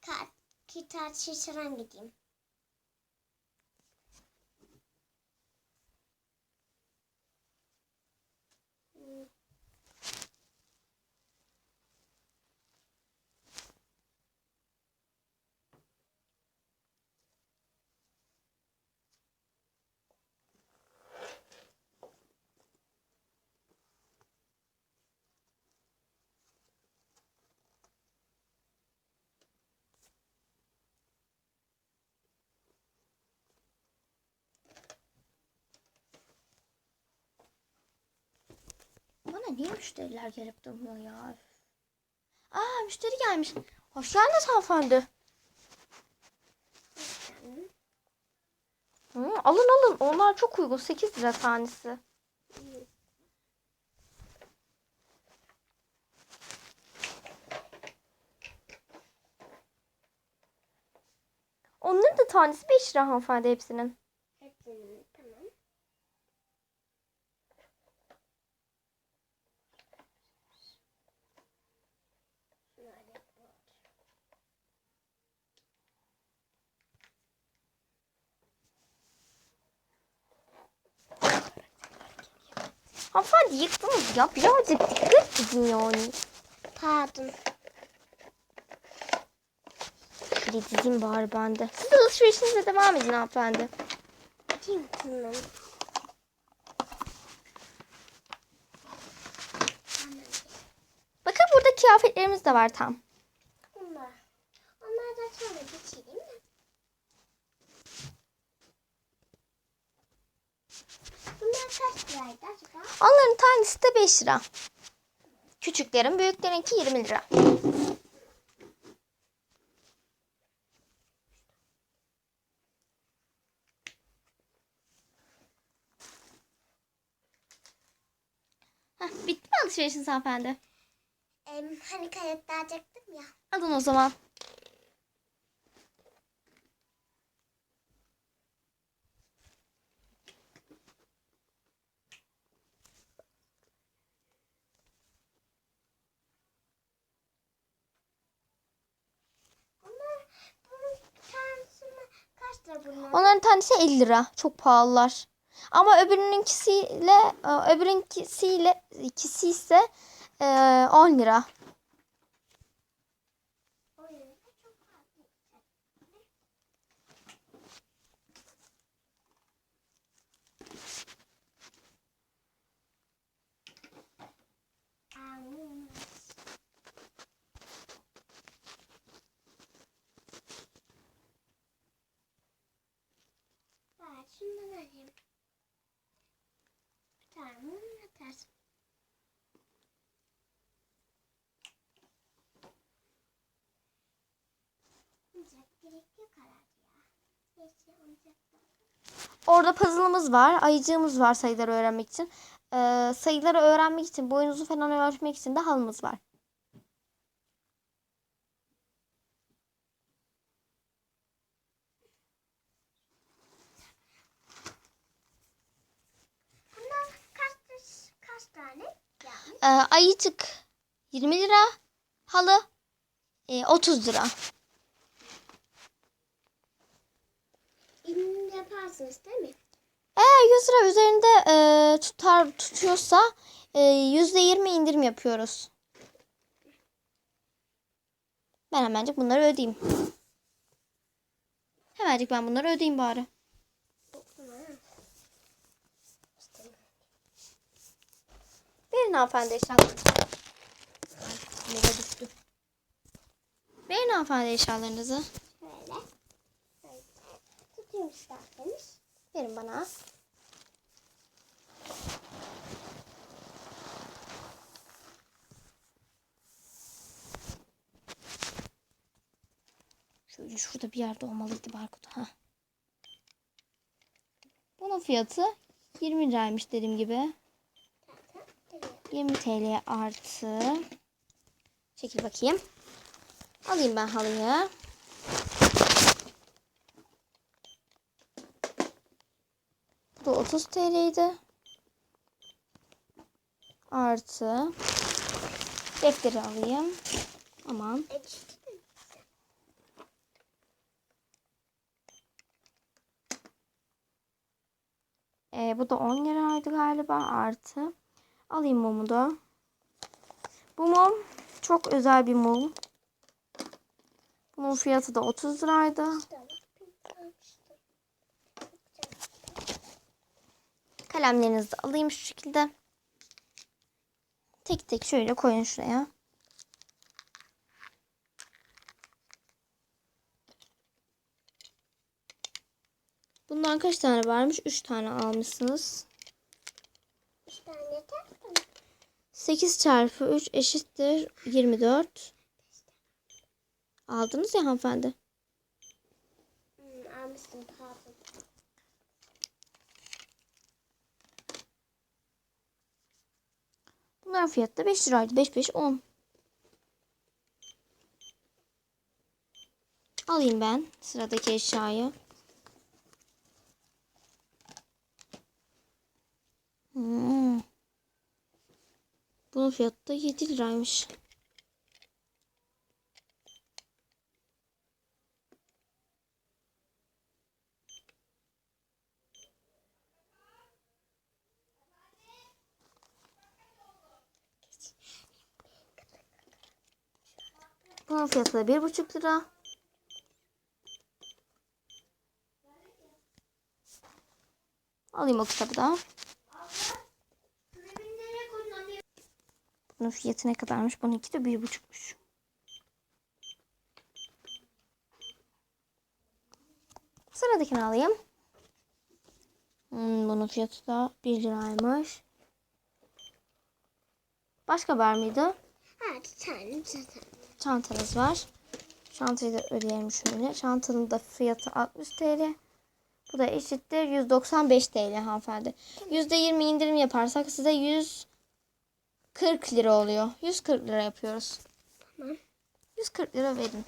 ka- kitap şişiren gideyim. Hmm. Niye müşteriler gelip durmuyor ya? Aa müşteri gelmiş. Hoş geldiniz hanımefendi. Hı, alın alın. Onlar çok uygun. 8 lira tanesi. Onların da tanesi 5 lira hanımefendi hepsinin. Hepsini Hanımefendi yıktınız ya. Birazcık dikkat edin yani. Pardon. Şöyle dizeyim bari ben de. Siz alışverişinize devam edin hanımefendi. Tamam. Bakın burada kıyafetlerimiz de var tam. Bunlar. Onlar da sonra geçeyim mi? Bunlar kaç liraydı acaba? Onların tanesi de 5 lira. Küçüklerin, büyüklerinki 20 lira. Heh, bitti mi alışverişiniz hanımefendi? Em, hani kayıtlayacaktım ya. Alın o zaman. Bunlar bunun tanesi mi? Kaç lira bunlar? Onların tanesi 50 lira. Çok pahalılar. Ama öbürününkisiyle e, öbürünkisiyle ikisi ise e, 10 lira. O yüzden çok fazla. Anladım. Evet, şundan alayım. Bir tane mum atarsın. Oyuncak gerek yok herhalde ya. Neyse oyuncak da Orada puzzle'ımız var. Ayıcığımız var sayıları öğrenmek için. Ee, sayıları öğrenmek için, boyunuzu falan ölçmek için de halımız var. Bunlar kaç, kaç tane? Yani Ee, ayıcık 20 lira. Halı e, 30 lira. İndirim yaparsınız değil mi? Eğer 100 lira üzerinde e, tutar tutuyorsa e, %20 indirim yapıyoruz. Ben hemencik bunları ödeyeyim. Hemencik ben bunları ödeyeyim bari. Verin hanımefendi eşyalarınızı. Verin hanımefendi eşyalarınızı. Tutayım isterseniz. Verin bana. Şöyle şurada bir yerde olmalıydı barkod. Ha. Bunun fiyatı 20 liraymış dediğim gibi. Zaten duruyor. 20 TL artı. Çekil bakayım. Alayım ben halıyı. 30 TL idi. Artı defteri alayım. Aman. Ee, bu da 10 liraydı galiba artı. Alayım mumu da. Bu mum çok özel bir mum. Bunun fiyatı da 30 liraydı. Kalemlerinizi de alayım şu şekilde. Tek tek şöyle koyun şuraya. Bundan kaç tane varmış? 3 tane almışsınız. Üç tane taktım. 8 çarpı 3 eşittir 24. Aldınız ya hanımefendi. Hmm, almıştım pardon. Bunların fiyatı da 5 liraydı. 5 5 10. Alayım ben sıradaki eşyayı. Hmm. Bunun fiyatı da 7 liraymış. Bunun fiyatı da bir buçuk lira. Alayım o kitabı da. Bunun fiyatı ne kadarmış? Bununki de bir buçukmuş. Sıradakini alayım. Hmm, bunun fiyatı da 1 liraymış. Başka var mıydı? Ha bir tane zaten. Çantanız var. Çantayı da ödeyelim şöyle. Çantanın da fiyatı 60 TL. Bu da eşittir 195 TL hanımefendi. %20 indirim yaparsak size 140 lira oluyor. 140 lira yapıyoruz. Tamam. 140 lira verin.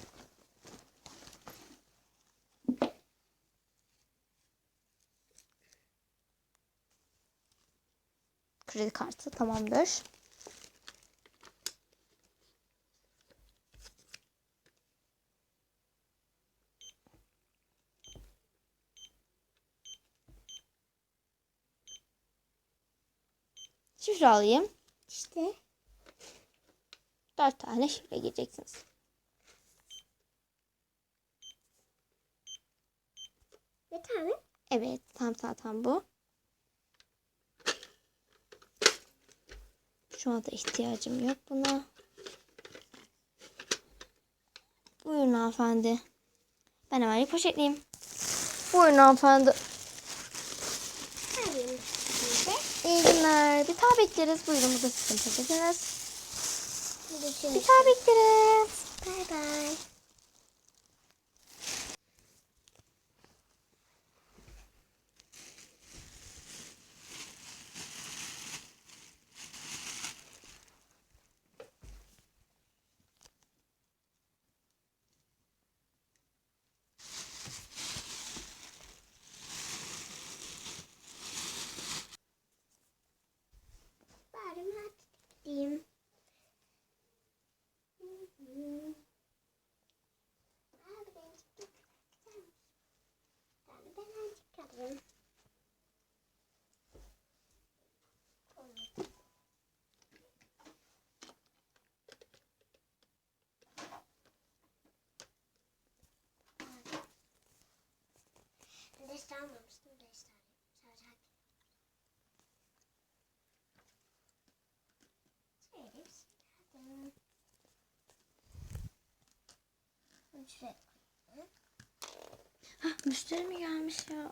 Kredi kartı tamamdır. Alayım. İşte. Dört tane şifre gireceksiniz. Bir tane. Evet tam zaten bu. Şu anda ihtiyacım yok buna. Buyurun hanımefendi. Ben hemen bir poşetleyeyim. Buyurun hanımefendi. Alayım şimdi. İyi günler. Bir daha bekleriz. Buyurun bu da sizin poşetiniz. Bir daha bekleriz. Bay bay. 3 müşteri mi gelmiş ya?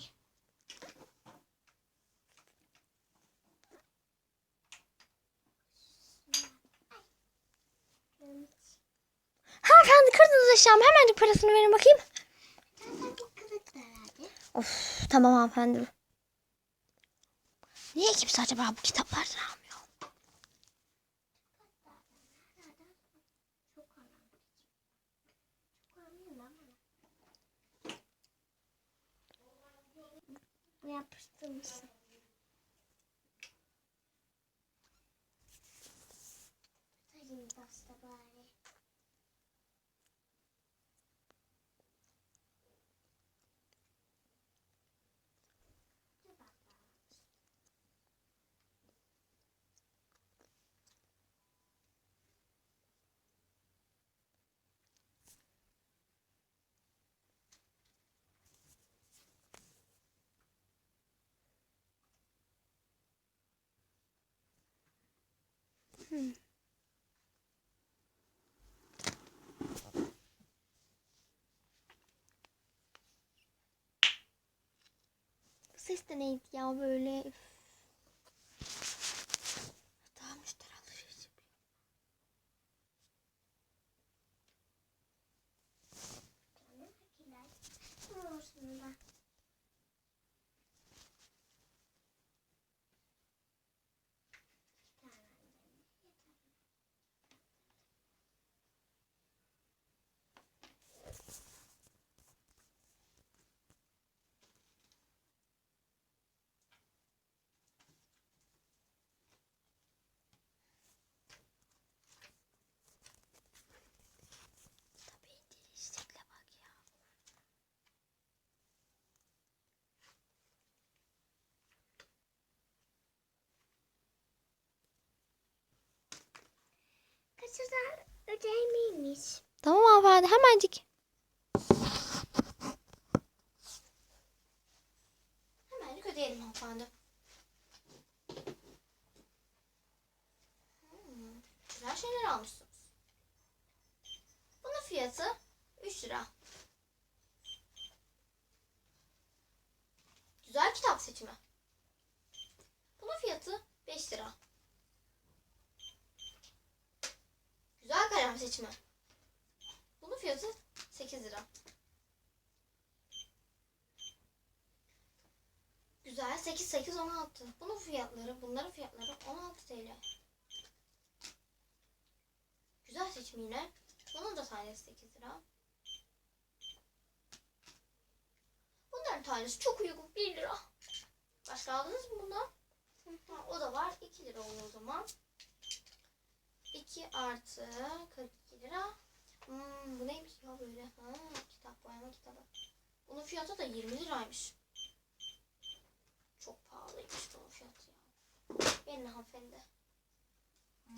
eşyamı. Hemen parasını verin bakayım. Of tamam hanımefendi. Niye kimse acaba bu kitaplardan almıyor? Çok önemli. Çok önemli ama. Bu yapıştırmışsın. Tutayım pasta bari. Dur bakalım. Bu ses de neydi ya böyle? Üf. Daha müşteri alışverişi yapıyor. Canım fakiler. Ne olsun da. Bir tane annem yeter. Tabii indirişlikle bak ya. Kaçırdan ödemiymiş. Tamam hanımefendi. Hemencik ödeyelim hanımefendi. Hmm, güzel şeyler almışsınız. Bunun fiyatı 3 lira. Güzel kitap seçimi. Bunun fiyatı 5 lira. Kalem seçimi. Bunun fiyatı 8 lira. Güzel 8 8 16. Bunun fiyatları, bunların fiyatları 16 TL. Güzel seçim yine. Bunun da tanesi 8 lira. Bunların tanesi çok uygun 1 lira. Başka aldınız mı bundan? O da var 2 lira oluyor o zaman. 2 artı 42 lira. Hmm, bu neymiş ya böyle? Ha, kitap boyama kitabı. Bunun fiyatı da 20 liraymış. Çok pahalıymış bunun fiyatı ya. Benim hanımefendi.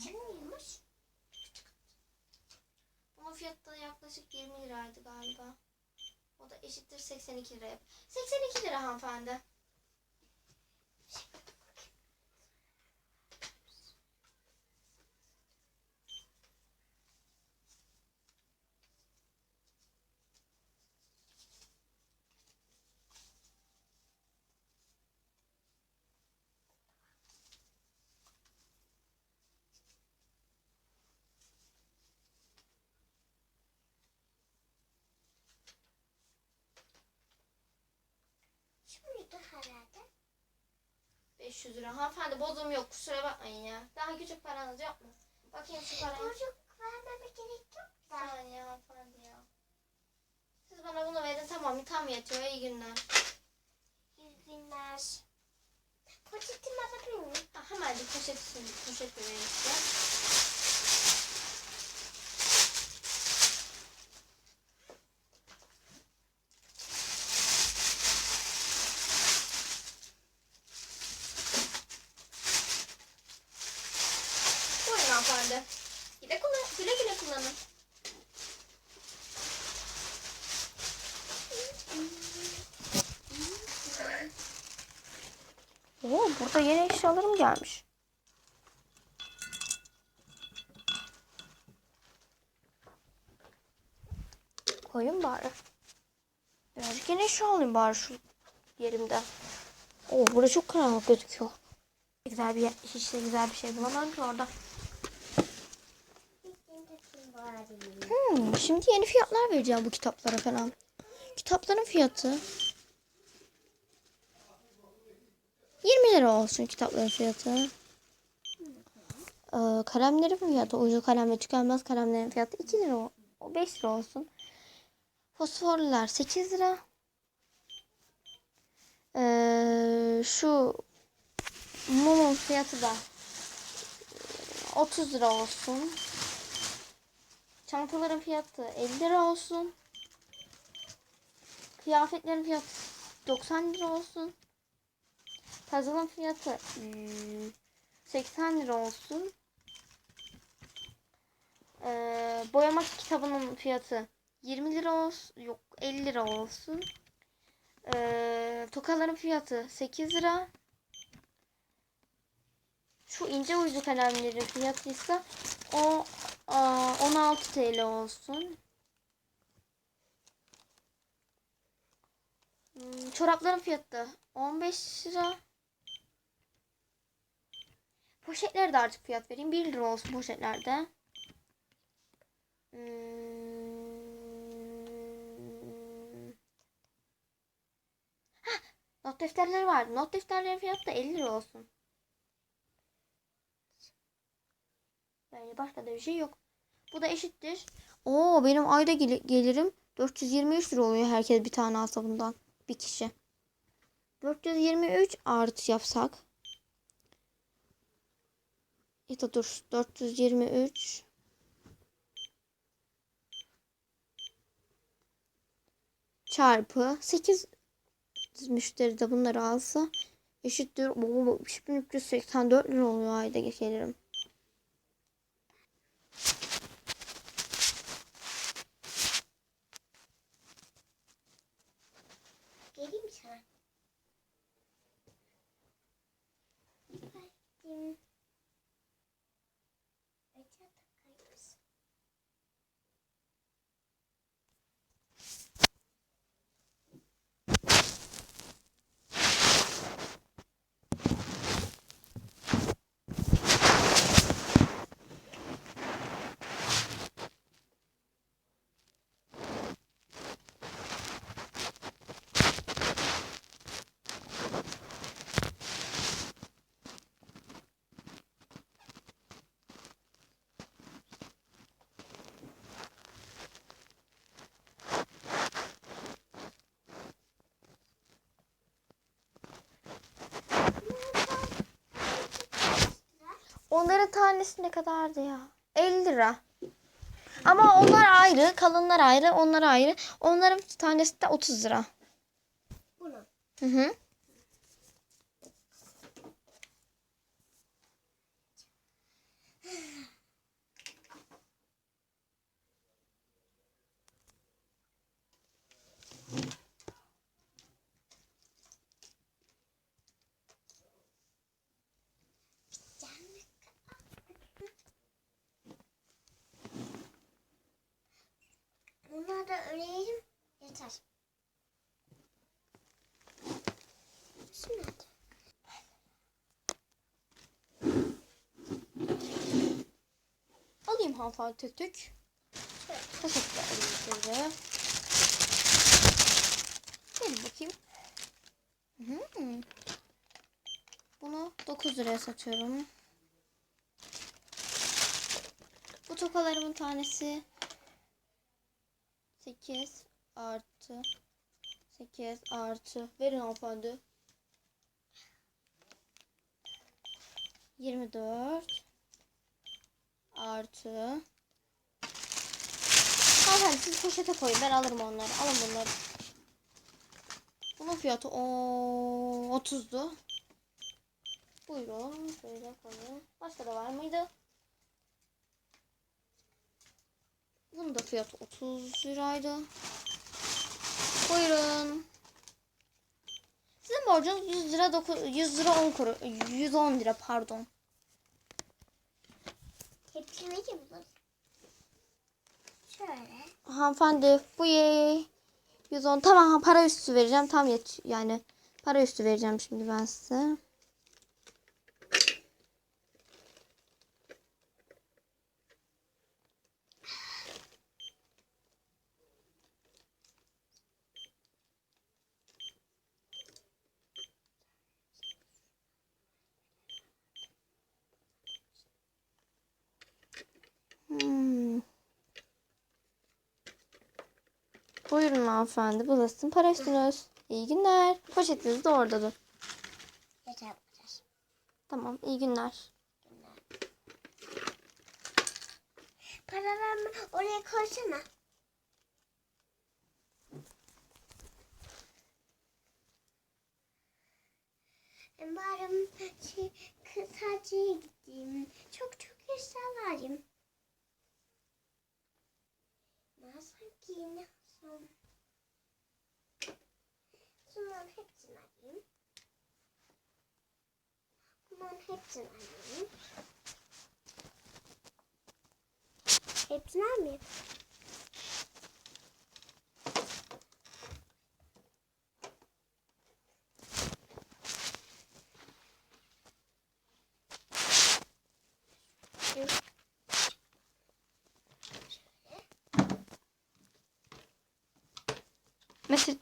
Kimmiş? Bunun fiyatı da yaklaşık 20 liraydı galiba. O da eşittir 82 lira. 82 lira hanımefendi. Şimdi herhalde. 500 lira. Hanımefendi bozum yok kusura bakmayın ya. Daha küçük paranız yok mu? Bakayım şu paraya. Çocuk vermeme gerek yok da. saniye hanımefendi ya. Siz bana bunu verin tamam tam yetiyor iyi günler. İyi günler. Poşetimi alabilir miyim? Ha, hemen bir poşet, poşet vereyim size. Burada yeni eşyalarım gelmiş. Koyun bari. Birazcık yine şu alayım bari şu yerimde. Oo burası çok karanlık gözüküyor. Güzel bir yer- hiç de güzel bir şey bulamadım ki orada. Hmm, şimdi yeni fiyatlar vereceğim bu kitaplara falan. Kitapların fiyatı 20 lira olsun kitapların fiyatı. Ee, kalemlerin fiyatı, ucu kalem ve tükenmez kalemlerin fiyatı 2 lira, o- o 5 lira olsun. Fosforlular 8 lira. Ee, şu mumun fiyatı da 30 lira olsun. Çantaların fiyatı 50 lira olsun. Kıyafetlerin fiyatı 90 lira olsun. Puzzle'ın fiyatı hmm, 80 lira olsun. Ee, boyama kitabının fiyatı 20 lira olsun. Yok 50 lira olsun. Ee, tokaların fiyatı 8 lira. Şu ince ucu kalemlerin fiyatı ise o aa, 16 TL olsun. Hmm, Çorapların fiyatı da 15 lira. Poşetlere de artık fiyat vereyim. 1 lira olsun poşetlerde. Hmm. Not defterleri var. Not defterlerin fiyatı da 50 lira olsun. Yani başka da bir şey yok. Bu da eşittir. Oo benim ayda gel- gelirim 423 lira oluyor herkes bir tane alsa bundan. Bir kişi. 423 artı yapsak. Ya da dur 423 çarpı 8 müşteri de bunları alsa eşittir. Oo, 3384 lira oluyor ayda gelirim. Onların tanesi ne kadardı ya? 50 lira. Ama onlar ayrı, kalınlar ayrı, onlar ayrı. Onların tanesi de 30 lira. Bunu. Hı hı. Bunları da öreyelim. Yeter. Şimdi. Alayım hanımefendi tek tek. Alayım şöyle. Gelin bakayım. Hmm. Bunu 9 liraya satıyorum. Bu tokalarımın tanesi 8 artı 8 artı verin hanımefendi. 24 artı Hanımefendi siz poşete koyun ben alırım onları. Alın bunları. Bunun fiyatı o 30'du. Buyurun şöyle koyun. Başka da var mıydı? Bunun da fiyatı 30 liraydı. Buyurun. Sizin borcunuz 100 lira 9 100 lira 10 kuru 110 lira pardon. Tepkime bulur. Şöyle. Hanımefendi bu ye 110 tamam para üstü vereceğim. Tam yet yani para üstü vereceğim şimdi ben size. Hmm. Buyurun hanımefendi. Bulasın para üstünüz. İyi günler. Poşetiniz de oradadır. Yeter bu kadar. Tamam iyi günler. Paralarımı oraya koysana. Umarım şey, kısacıya gideyim. Çok çok eşyalarım. Nasıl ki nasıl? Bunların hepsini alayım. Bunların hepsini alayım. Hepsini almayayım. Mesela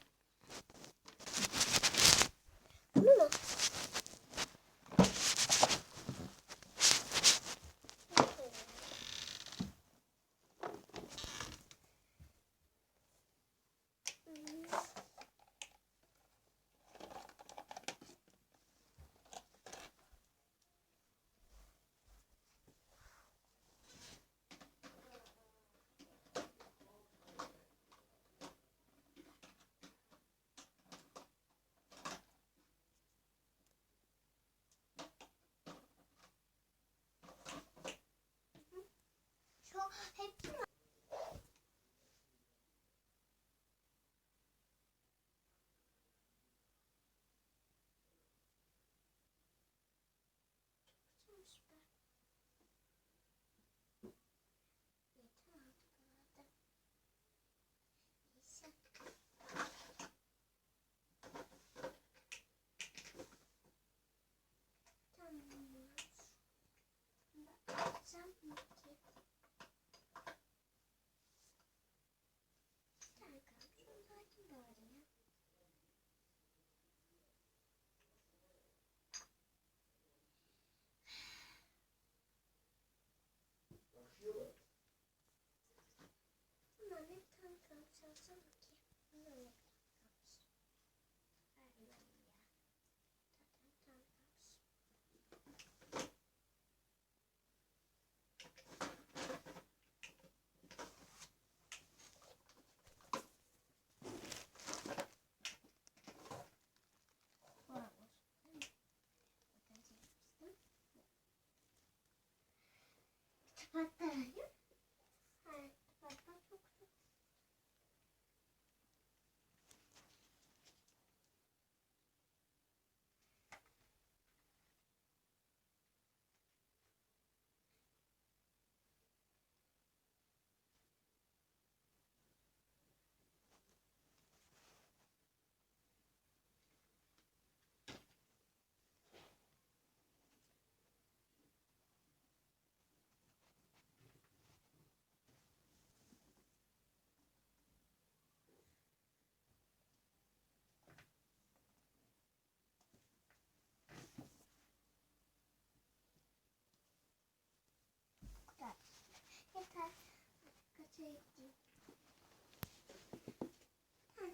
patlayan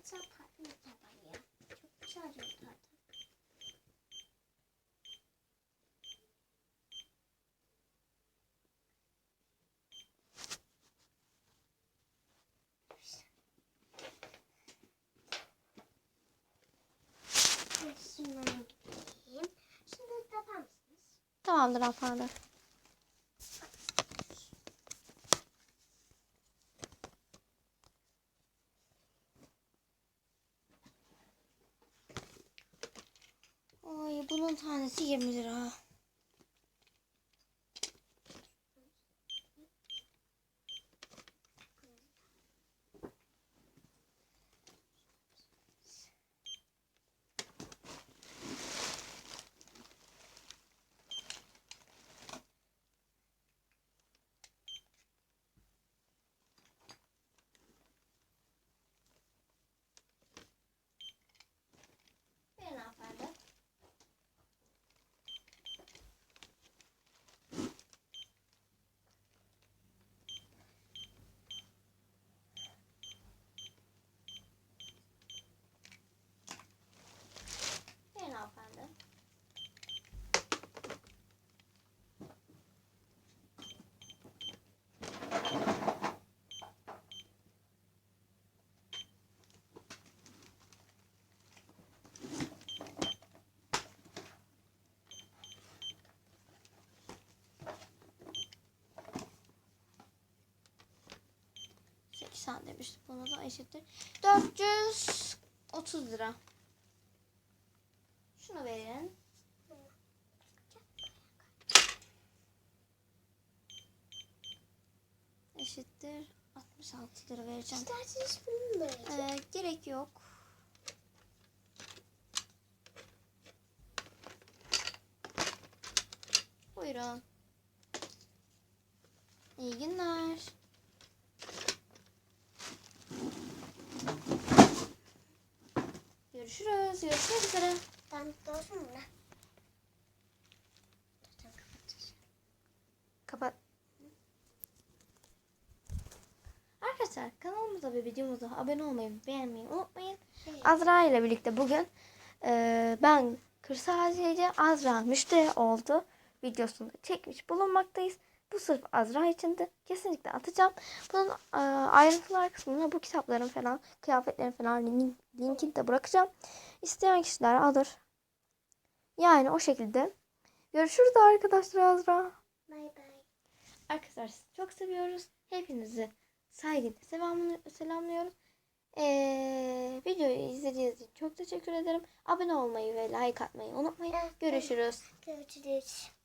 Çapar, ne çapar ya? Çok güzel gideyim. Şunu da yapar mısınız? tamamdır hanımefendi. Bunun tanesi 20 lira. 90 demiştik. Buna da eşittir. 430 lira. Şunu verin. Eşittir. 66 lira vereceğim. İsterseniz bunu da verin. Ee, gerek yok. Buyurun. İyi günler. Görüşürüz. Görüşmek üzere. Ben doğsun mu? Kapat. Arkadaşlar kanalımıza ve videomuza abone olmayı beğenmeyi unutmayın. Evet. Azra ile birlikte bugün e, ben kırtasiyeci Azra müşteri oldu videosunu çekmiş bulunmaktayız. Bu sırf Azra içindi. Kesinlikle atacağım. Bunun e, ayrıntılar kısmına bu kitapların falan, kıyafetlerin falan linkin, linkini de bırakacağım. İsteyen kişiler alır. Yani o şekilde. Görüşürüz arkadaşlar Azra. Bay bay. Arkadaşlar sizi çok seviyoruz. Hepinizi saygıyla selamlıyorum. Ee, videoyu izlediğiniz için çok teşekkür ederim. Abone olmayı ve like atmayı unutmayın. Evet, Görüşürüz. Görüşürüz.